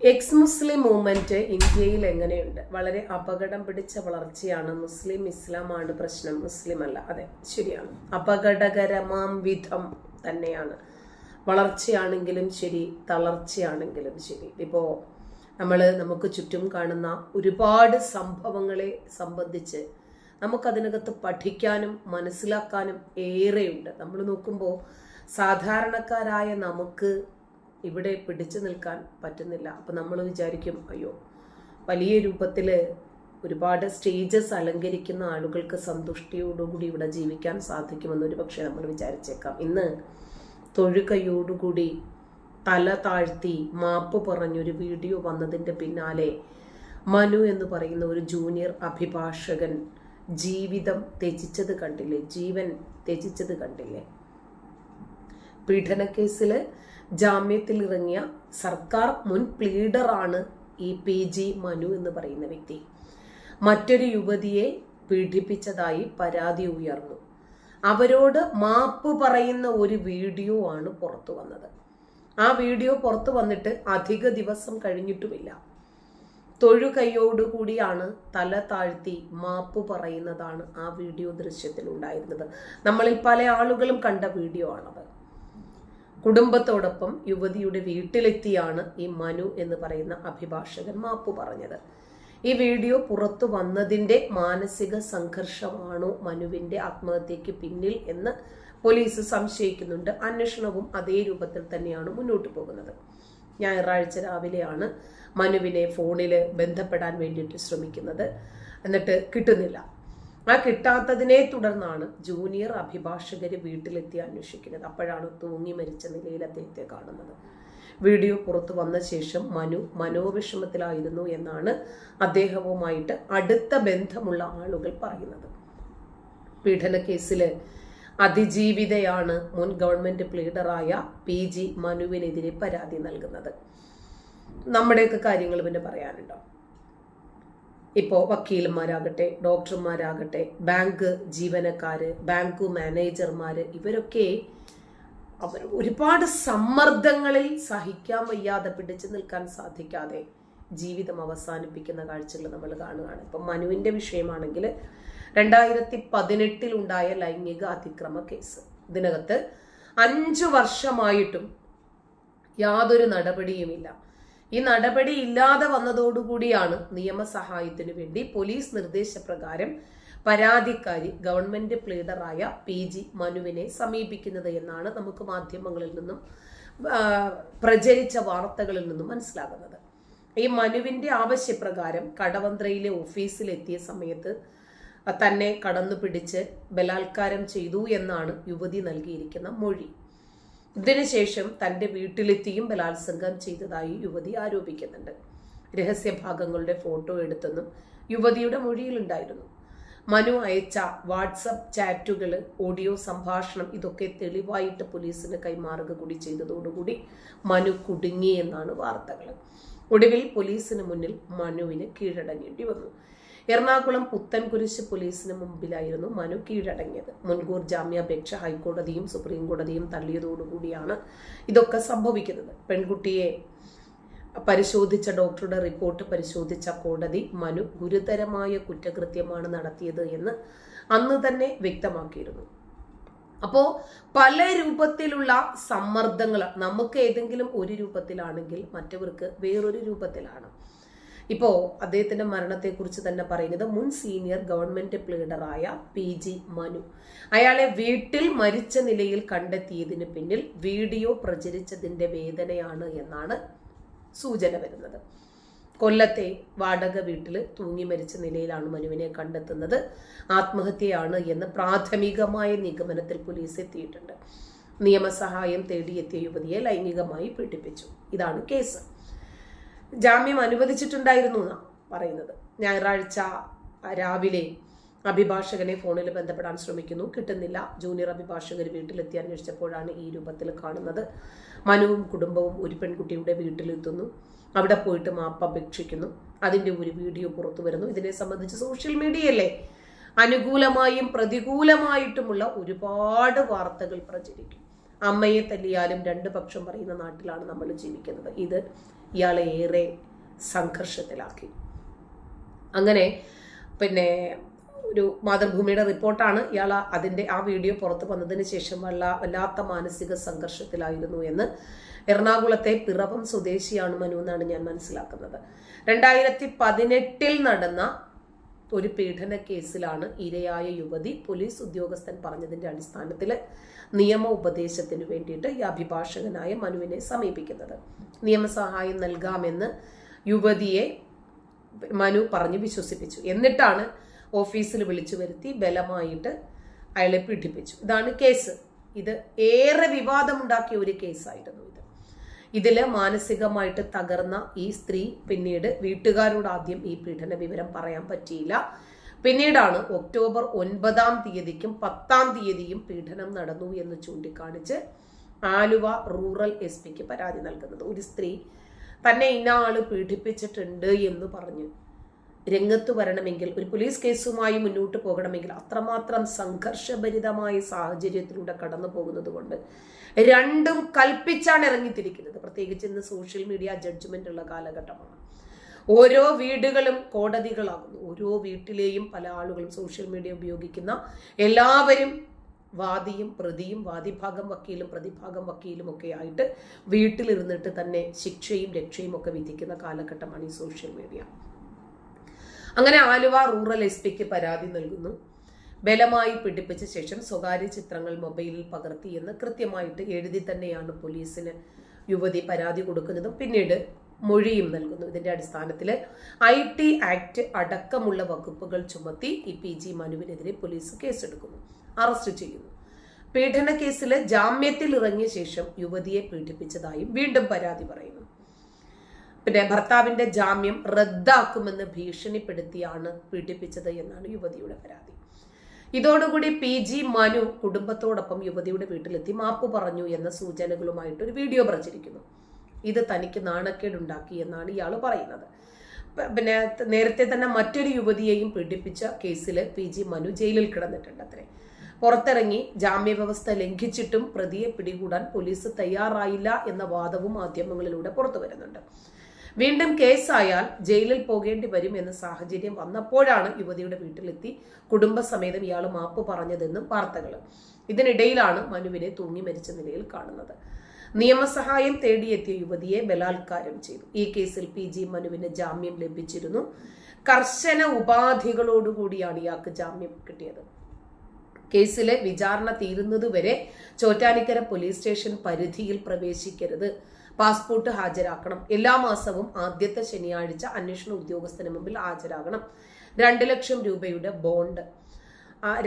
X മുസ്ലിം movement ഇന്ത്യയിൽ എങ്ങനെയുണ്ട്? വളരെ അപകടം പിടിച്ച വളർച്ചയാണ് മുസ്ലിം ഇസ്ലാമാണ് പ്രശ്നം. മുസ്ലിം അല്ല. അതെ ശരിയാണ്. അപകടകരമാം വിധം തന്നെയാണ്. വളർച്ചയാണെങ്കിലും ശരി തളർച്ചയാണെങ്കിലും ശരി. ഇപ്പോ നമ്മൾ നമുക്ക് ചുറ്റും കാണുന്ന ഒരുപാട് സംഭവങ്ങളെ സംബന്ധിച്ച് നമുക്കതിനകത്ത് പഠിക്കാനും മനസ്സിലാക്കാനും ഏറെയുണ്ട്. നമ്മൾ നോക്കുമ്പോൾ സാധാരണക്കാരായ നമുക്ക് ഇവിടെ പിടിച്ചു നിൽക്കാൻ പറ്റുന്നില്ല. അപ്പം നമ്മൾ വിചാരിക്കും അയ്യോ വലിയ രൂപത്തിൽ ഒരുപാട് സ്റ്റേജസ് അലങ്കരിക്കുന്ന ആളുകൾക്ക് സന്തുഷ്ടിയോടുകൂടി ഇവിടെ ജീവിക്കാൻ സാധിക്കുമെന്ന് ഒരു പക്ഷേ നമ്മൾ വിചാരിച്ചേക്കാം. ഇന്ന് തൊഴുകയോടുകൂടി തല താഴ്ത്തി മാപ്പ് പറഞ്ഞൊരു വീഡിയോ വന്നതിന്റെ പിന്നാലെ മനു എന്ന് പറയുന്ന ഒരു ജൂനിയർ അഭിഭാഷകൻ ജീവിതം ത്യജിച്ചത് കണ്ടില്ലേ? ജീവൻ ത്യജിച്ചത് കണ്ടില്ലേ? പീഡനക്കേസിൽ ജാമ്യത്തിൽ ഇറങ്ങിയ സർക്കാർ മുൻ പ്ലീഡറാണ് ഈ പി ജി മനു എന്ന് പറയുന്ന വ്യക്തി. മറ്റൊരു യുവതിയെ പീഡിപ്പിച്ചതായി പരാതി ഉയർന്നു. അവരോട് മാപ്പ് പറയുന്ന ഒരു വീഡിയോ ആണ് പുറത്തു വന്നത്. ആ വീഡിയോ പുറത്തു വന്നിട്ട് അധിക ദിവസം കഴിഞ്ഞിട്ടുമില്ല. തൊഴുകൈയോടുകൂടിയാണ് തല താഴ്ത്തി മാപ്പ് പറയുന്നതാണ് ആ വീഡിയോ ദൃശ്യത്തിൽ ഉണ്ടായിരുന്നത് നമ്മളിൽ പല ആളുകളും കണ്ട വീഡിയോ ആണത്. കുടുംബത്തോടൊപ്പം യുവതിയുടെ വീട്ടിലെത്തിയാണ് ഈ മനു എന്ന് പറയുന്ന അഭിഭാഷകൻ മാപ്പു പറഞ്ഞത്. ഈ വീഡിയോ പുറത്തു വന്നതിന്റെ മാനസിക സംഘർഷമാണോ മനുവിന്റെ ആത്മഹത്യക്ക് പിന്നിൽ എന്ന് പോലീസ് സംശയിക്കുന്നുണ്ട്. അന്വേഷണവും അതേ രൂപത്തിൽ തന്നെയാണ് മുന്നോട്ട് പോകുന്നത്. ഞായറാഴ്ച രാവിലെയാണ് മനുവിനെ ഫോണിൽ ബന്ധപ്പെടാൻ വേണ്ടിയിട്ട് ശ്രമിക്കുന്നത്. എന്നിട്ട് കിട്ടുന്നില്ല. ആ കിട്ടാത്തതിനെ തുടർന്നാണ് ജൂനിയർ അഭിഭാഷകർ വീട്ടിലെത്തി അന്വേഷിക്കുന്നത്. അപ്പോഴാണ് തൂങ്ങി മരിച്ച നിലയിൽ അദ്ദേഹത്തെ കാണുന്നത്. വീഡിയോ പുറത്തു വന്ന ശേഷം മനു മനോവിഷമത്തിലായിരുന്നു എന്നാണ് അദ്ദേഹവുമായിട്ട് അടുത്ത ബന്ധമുള്ള ആളുകൾ പറയുന്നത്. പീഡന കേസിൽ അതിജീവിതയാണ് മുൻ ഗവൺമെന്റ് പ്ലീഡറായ പി ജി മനുവിനെതിരെ പരാതി നൽകുന്നത്. നമ്മുടെയൊക്കെ കാര്യങ്ങൾ പിന്നെ പറയാനുണ്ടോ? ഇപ്പോൾ വക്കീലന്മാരാകട്ടെ ഡോക്ടർമാരാകട്ടെ ബാങ്ക് ജീവനക്കാർ ബാങ്ക് മാനേജർമാർ ഇവരൊക്കെ അവർ ഒരുപാട് സമ്മർദ്ദങ്ങളിൽ സഹിക്കാൻ വയ്യാതെ പിടിച്ചു നിൽക്കാൻ സാധിക്കാതെ ജീവിതം അവസാനിപ്പിക്കുന്ന കാഴ്ചകൾ നമ്മൾ കാണുകയാണ്. ഇപ്പം മനുവിന്റെ വിഷയമാണെങ്കിൽ രണ്ടായിരത്തി പതിനെട്ടിൽ ഉണ്ടായ ലൈംഗിക അതിക്രമ കേസ്. ഇതിനകത്ത് അഞ്ചു വർഷമായിട്ടും യാതൊരു നടപടിയുമില്ല. ഈ നടപടി ഇല്ലാതെ വന്നതോടുകൂടിയാണ് നിയമസഹായത്തിനു വേണ്ടി പോലീസ് നിർദ്ദേശപ്രകാരം പരാതിക്കാരി ഗവൺമെന്റ് പ്ലീഡറായ പി ജി മനുവിനെ സമീപിക്കുന്നത് എന്നാണ് നമുക്ക് മാധ്യമങ്ങളിൽ നിന്നും പ്രചരിച്ച വാർത്തകളിൽ നിന്നും മനസ്സിലാകുന്നത്. ഈ മനുവിന്റെ ആവശ്യപ്രകാരം കടവന്ത്രയിലെ ഓഫീസിലെത്തിയ സമയത്ത് തന്നെ കടന്നു പിടിച്ച് ബലാത്കാരം ചെയ്തു എന്നാണ് യുവതി നൽകിയിരിക്കുന്ന മൊഴി. ഇതിനുശേഷം തന്റെ വീട്ടിലെത്തിയും ബലാത്സംഗം ചെയ്തതായി യുവതി ആരോപിക്കുന്നുണ്ട്. രഹസ്യഭാഗങ്ങളുടെ ഫോട്ടോ എടുത്തെന്നും യുവതിയുടെ മൊഴിയിലുണ്ടായിരുന്നു. മനു അയച്ച വാട്സപ്പ് ചാറ്റുകൾ ഓഡിയോ സംഭാഷണം ഇതൊക്കെ തെളിവായിട്ട് പോലീസിന് കൈമാറുക കൂടി ചെയ്തതോടുകൂടി മനു കുടുങ്ങി എന്നാണ് വാർത്തകൾ ഒടുവിൽ പോലീസിന് മുന്നിൽ മനുവിന് കീഴടങ്ങേണ്ടി വന്നു. എറണാകുളം പുത്തൻകുരിശ് പോലീസിന് മുമ്പിലായിരുന്നു മനു കീഴടങ്ങിയത്. മുൻകൂർ ജാമ്യാപേക്ഷ ഹൈക്കോടതിയും സുപ്രീം കോടതിയും തള്ളിയതോടുകൂടിയാണ് ഇതൊക്കെ സംഭവിക്കുന്നത്. പെൺകുട്ടിയെ പരിശോധിച്ച ഡോക്ടറുടെ റിപ്പോർട്ട് പരിശോധിച്ച കോടതി മനു ഗുരുതരമായ കുറ്റകൃത്യമാണ് നടത്തിയത് എന്ന് അന്ന് തന്നെ വ്യക്തമാക്കിയിരുന്നു. അപ്പോ പല രൂപത്തിലുള്ള സമ്മർദ്ദങ്ങൾ നമുക്ക് ഏതെങ്കിലും ഒരു രൂപത്തിലാണെങ്കിൽ മറ്റവർക്ക് വേറൊരു രൂപത്തിലാണ്. ഇപ്പോ അദ്ദേഹത്തിന്റെ മരണത്തെക്കുറിച്ച് തന്നെ പറയുന്നത് മുൻ സീനിയർ ഗവൺമെന്റ് പ്ലീഡറായ പി ജി മനു. അയാളെ വീട്ടിൽ മരിച്ച നിലയിൽ കണ്ടെത്തിയതിന് പിന്നിൽ വീഡിയോ പ്രചരിച്ചതിന്റെ വേദനയാണ് എന്നാണ് സൂചന വരുന്നത്. കൊല്ലത്തെ വാടക വീട്ടിൽ തൂങ്ങി മരിച്ച നിലയിലാണ് മനുവിനെ കണ്ടെത്തുന്നത്. ആത്മഹത്യയാണ് എന്ന് പ്രാഥമികമായ നിഗമനത്തിൽ പോലീസ് എത്തിയിട്ടുണ്ട്. നിയമസഹായം തേടിയെത്തിയ യുവതിയെ ലൈംഗികമായി പീഡിപ്പിച്ചു. ഇതാണ് കേസ്. ജാമ്യം അനുവദിച്ചിട്ടുണ്ടായിരുന്നു എന്നാ പറയുന്നത്. ഞായറാഴ്ച രാവിലെ അഭിഭാഷകനെ ഫോണിൽ ബന്ധപ്പെടാൻ ശ്രമിക്കുന്നു. കിട്ടുന്നില്ല. ജൂനിയർ അഭിഭാഷകർ വീട്ടിലെത്തി അന്വേഷിച്ചപ്പോഴാണ് ഈ രൂപത്തിൽ കാണുന്നത്. മനുവും കുടുംബവും ഒരു പെൺകുട്ടിയുടെ വീട്ടിലെത്തുന്നു. അവിടെ പോയിട്ട് മാപ്പ് അപേക്ഷിക്കുന്നു. അതിന്റെ ഒരു വീഡിയോ പുറത്തു വരുന്നു. ഇതിനെ സംബന്ധിച്ച് സോഷ്യൽ മീഡിയയല്ലേ? അനുകൂലമായും പ്രതികൂലമായിട്ടുമുള്ള ഒരുപാട് വാർത്തകൾ പ്രചരിക്കും. അമ്മയെ തല്ലിയാലും രണ്ട് പക്ഷം പറയുന്ന നാട്ടിലാണ് നമ്മൾ ജീവിക്കുന്നത്. ഇത് ഇയാളെ ഏറെ സംഘർഷത്തിലാക്കി. അങ്ങനെ പിന്നെ ഒരു മാതൃഭൂമിയുടെ റിപ്പോർട്ടാണ് ഇയാൾ അതിന്റെ ആ വീഡിയോ പുറത്ത് വന്നതിന് ശേഷം വല്ല വല്ലാത്ത മാനസിക സംഘർഷത്തിലായിരുന്നു എന്ന് എറണാകുളത്തെ പിറവം സ്വദേശിയാണ് മനു എന്നാണ് ഞാൻ മനസ്സിലാക്കുന്നത്. രണ്ടായിരത്തി പതിനെട്ടിൽ നടന്ന ഒരു പീഡന കേസിലാണ് ഇരയായ യുവതി പോലീസ് ഉദ്യോഗസ്ഥൻ പറഞ്ഞതിന്റെ അടിസ്ഥാനത്തിൽ നിയമ ഉപദേശത്തിന് വേണ്ടിയിട്ട് ഈ അഭിഭാഷകനായ മനുവിനെ സമീപിക്കുന്നത്. നിയമസഹായം നൽകാമെന്ന് യുവതിയെ മനു പറഞ്ഞ് വിശ്വസിപ്പിച്ചു. എന്നിട്ടാണ് ഓഫീസിൽ വിളിച്ചു വരുത്തി ബലമായിട്ട് അയാളെ പീഡിപ്പിച്ചു. ഇതാണ് കേസ്. ഇത് ഏറെ വിവാദമുണ്ടാക്കിയ ഒരു കേസായിരുന്നു ഇത്. ഇതിൽ മാനസികമായിട്ട് തകർന്ന ഈ സ്ത്രീ പിന്നീട് വീട്ടുകാരോട് ആദ്യം ഈ പീഡന വിവരം പറയാൻ പറ്റിയില്ല. പിന്നീടാണ് ഒക്ടോബർ ഒൻപതാം തീയതിക്കും പത്താം തീയതിയും പീഡനം നടന്നു എന്ന് ചൂണ്ടിക്കാണിച്ച് ആലുവ റൂറൽ എസ് പിക്ക് പരാതി നൽകുന്നത്. ഒരു സ്ത്രീ തന്നെ ഇന്ന ആൾ പീഡിപ്പിച്ചിട്ടുണ്ട് എന്ന് പറഞ്ഞ്. രംഗത്ത് വരണമെങ്കിൽ ഒരു പോലീസ് കേസുമായി മുന്നോട്ട് പോകണമെങ്കിൽ അത്രമാത്രം സംഘർഷഭരിതമായ സാഹചര്യത്തിലൂടെ കടന്നു പോകുന്നത് കൊണ്ട് രണ്ടും കൽപ്പിച്ചാണ് ഇറങ്ങിത്തിരിക്കുന്നത്. പ്രത്യേകിച്ച് ഇന്ന് സോഷ്യൽ മീഡിയ ജഡ്ജ്മെന്റ് ഉള്ള കാലഘട്ടമാണ്. ഓരോ വീടുകളും കോടതികളാകുന്നു. ഓരോ വീട്ടിലെയും പല ആളുകളും സോഷ്യൽ മീഡിയ ഉപയോഗിക്കുന്ന എല്ലാവരും വാദിയും പ്രതിയും വാദിഭാഗം വക്കീലും പ്രതിഭാഗം വക്കീലും ഒക്കെ ആയിട്ട് വീട്ടിലിരുന്നിട്ട് തന്നെ ശിക്ഷയും രക്ഷയും ഒക്കെ വിധിക്കുന്ന കാലഘട്ടമാണ് ഈ സോഷ്യൽ മീഡിയ. അങ്ങനെ ആലുവ റൂറൽ എസ് പിക്ക് പരാതി നൽകുന്നു. ബലമായി പിടിപ്പിച്ച ശേഷം സ്വകാര്യ ചിത്രങ്ങൾ മൊബൈലിൽ പകർത്തി എന്ന് കൃത്യമായിട്ട് എഴുതി തന്നെയാണ് പോലീസിന് യുവതി പരാതി കൊടുക്കുന്നതും. പിന്നീട് മൊഴിയും നൽകുന്നു. ഇതിന്റെ അടിസ്ഥാനത്തിൽ ഐ ടി ആക്ട് അടക്കമുള്ള വകുപ്പുകൾ ചുമത്തി ഈ പി ജി മനുവിനെതിരെ പോലീസ് കേസെടുക്കുന്നു. അറസ്റ്റ് ചെയ്യുന്നു. പീഡന കേസിൽ ജാമ്യത്തിൽ ഇറങ്ങിയ ശേഷം യുവതിയെ പീഡിപ്പിച്ചതായും വീണ്ടും പരാതി പറയുന്നു. പിന്നെ ഭർത്താവിന്റെ ജാമ്യം റദ്ദാക്കുമെന്ന് ഭീഷണിപ്പെടുത്തിയാണ് പീഡിപ്പിച്ചത് എന്നാണ് യുവതിയുടെ പരാതി. ഇതോടുകൂടി പി ജി മനു കുടുംബത്തോടൊപ്പം യുവതിയുടെ വീട്ടിലെത്തി മാപ്പ് പറഞ്ഞു എന്ന സൂചനകളുമായിട്ട് ഒരു വീഡിയോ പ്രചരിക്കുന്നു. ഇത് തനിക്ക് നാണക്കേടുണ്ടാക്കി എന്നാണ് ഇയാൾ പറയുന്നത്. പിന്നെ നേരത്തെ തന്നെ മറ്റൊരു യുവതിയെയും പീഡിപ്പിച്ച കേസിൽ പി ജി മനു ജയിലിൽ കിടന്നിട്ടുണ്ട് അത്രേ. പുറത്തിറങ്ങി ജാമ്യവ്യവസ്ഥ ലംഘിച്ചിട്ടും പ്രതിയെ പിടികൂടാൻ പോലീസ് തയ്യാറായില്ല എന്ന വാദവും മാധ്യമങ്ങളിലൂടെ പുറത്തു വരുന്നുണ്ട്. വീണ്ടും കേസായാൽ ജയിലിൽ പോകേണ്ടി വരും എന്ന സാഹചര്യം വന്നപ്പോഴാണ് യുവതിയുടെ വീട്ടിലെത്തി കുടുംബസമേതം ഇയാൾ മാപ്പ് പറഞ്ഞതെന്നും വാർത്തകൾ. ഇതിനിടയിലാണ് മനുവിനെ തൂങ്ങി മരിച്ച നിലയിൽ കാണുന്നത്. നിയമസഹായം തേടിയെത്തിയ യുവതിയെ ബലാത്കാരം ചെയ്തു. ഈ കേസിൽ പി ജി മനുവിന് ജാമ്യം ലഭിച്ചിരുന്നു. കർശന ഉപാധികളോടുകൂടിയാണ് ഇയാൾക്ക് ജാമ്യം കിട്ടിയത്. കേസിലെ വിചാരണ തീരുന്നതുവരെ ചോറ്റാനിക്കര പോലീസ് സ്റ്റേഷൻ പരിധിയിൽ പ്രവേശിക്കരുത് പാസ്പോർട്ട് ഹാജരാക്കണം. എല്ലാ മാസവും ആദ്യത്തെ ശനിയാഴ്ച അന്വേഷണ ഉദ്യോഗസ്ഥന് മുമ്പിൽ ഹാജരാകണം. രണ്ട് ലക്ഷം രൂപയുടെ ബോണ്ട്.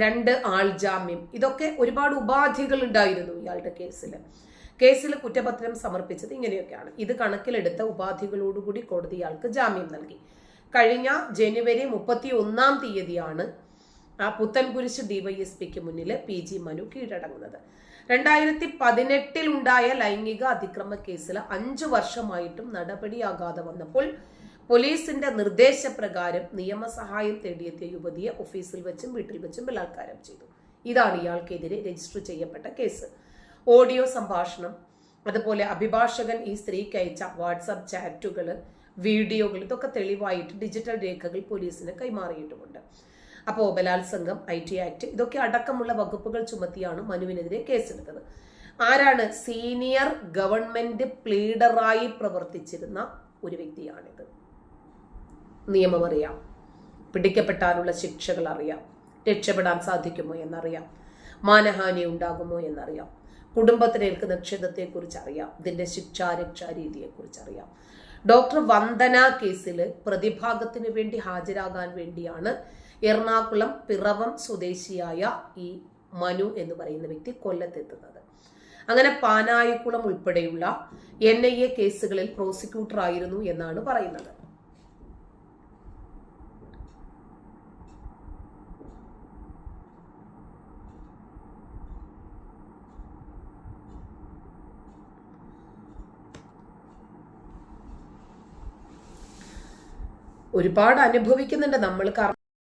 രണ്ട് ആൾ ജാമ്യം. ഇതൊക്കെ ഒരുപാട് ഉപാധികൾ ഉണ്ടായിരുന്നു ഇയാളുടെ കേസിൽ കേസിൽ കുറ്റപത്രം സമർപ്പിച്ചത് ഇങ്ങനെയൊക്കെയാണ്. ഇത് കണക്കിലെടുത്ത ഉപാധികളോടുകൂടി കോടതി ഇയാൾക്ക് ജാമ്യം നൽകി. കഴിഞ്ഞ ജനുവരി മുപ്പത്തി ഒന്നാം തീയതിയാണ് പുത്തൻകുരിശ് ഡിവൈഎസ്പിക്ക് മുന്നിൽ പി ജി മനു കീഴടങ്ങുന്നത്. രണ്ടായിരത്തി പതിനെട്ടിൽ ഉണ്ടായ ലൈംഗിക അതിക്രമ കേസിൽ അഞ്ചു വർഷമായിട്ടും നടപടിയാകാതെ വന്നപ്പോൾ പോലീസിന്റെ നിർദ്ദേശപ്രകാരം നിയമസഹായം തേടിയെത്തിയ യുവതിയെ ഓഫീസിൽ വെച്ചും വീട്ടിൽ വെച്ചും ബലാത്കാരം ചെയ്തു. ഇതാണ് ഇയാൾക്കെതിരെ രജിസ്റ്റർ ചെയ്യപ്പെട്ട കേസ്. ഓഡിയോ സംഭാഷണം അതുപോലെ അഭിഭാഷകൻ ഈ സ്ത്രീക്ക് അയച്ച വാട്സപ്പ് ചാറ്റുകൾ വീഡിയോകൾ ഇതൊക്കെ തെളിവായിട്ട് ഡിജിറ്റൽ രേഖകൾ പോലീസിന് കൈമാറിയിട്ടുമുണ്ട്. അപ്പോൾ ബലാത്സംഗം ഐ ടി ആക്ട് ഇതൊക്കെ അടക്കമുള്ള വകുപ്പുകൾ ചുമത്തിയാണ് മനുവിനെതിരെ കേസെടുത്തത്. ആരാണ് സീനിയർ ഗവൺമെന്റ് പ്ലീഡറായി പ്രവർത്തിച്ചിരുന്ന ഒരു വ്യക്തിയാണിത്? നിയമം അറിയാം. പിടിക്കപ്പെട്ടാലുള്ള ശിക്ഷകൾ അറിയാം. രക്ഷപ്പെടാൻ സാധിക്കുമോ എന്നറിയാം. മാനഹാനി ഉണ്ടാകുമോ എന്നറിയാം. കുടുംബത്തിനേൽക്കുന്ന ക്ഷതത്തെക്കുറിച്ച് അറിയാം. ഇതിന്റെ ശിക്ഷാരക്ഷാ രീതിയെക്കുറിച്ച് അറിയാം. ഡോക്ടർ വന്ദന കേസിൽ പ്രതിഭാഗത്തിന് വേണ്ടി ഹാജരാകാൻ വേണ്ടിയാണ് എറണാകുളം പിറവം സ്വദേശിയായ ഈ മനു എന്ന് പറയുന്ന വ്യക്തി കൊല്ലത്തെത്തുന്നത്. അങ്ങനെ പാനായിക്കുളം ഉൾപ്പെടെയുള്ള എൻ ഐ എ കേസുകളിൽ പ്രോസിക്യൂട്ടർ ആയിരുന്നു എന്നാണ് പറയുന്നത്. ഒരുപാട് അനുഭവിക്കുന്നുണ്ട് നമ്മൾ കാരണം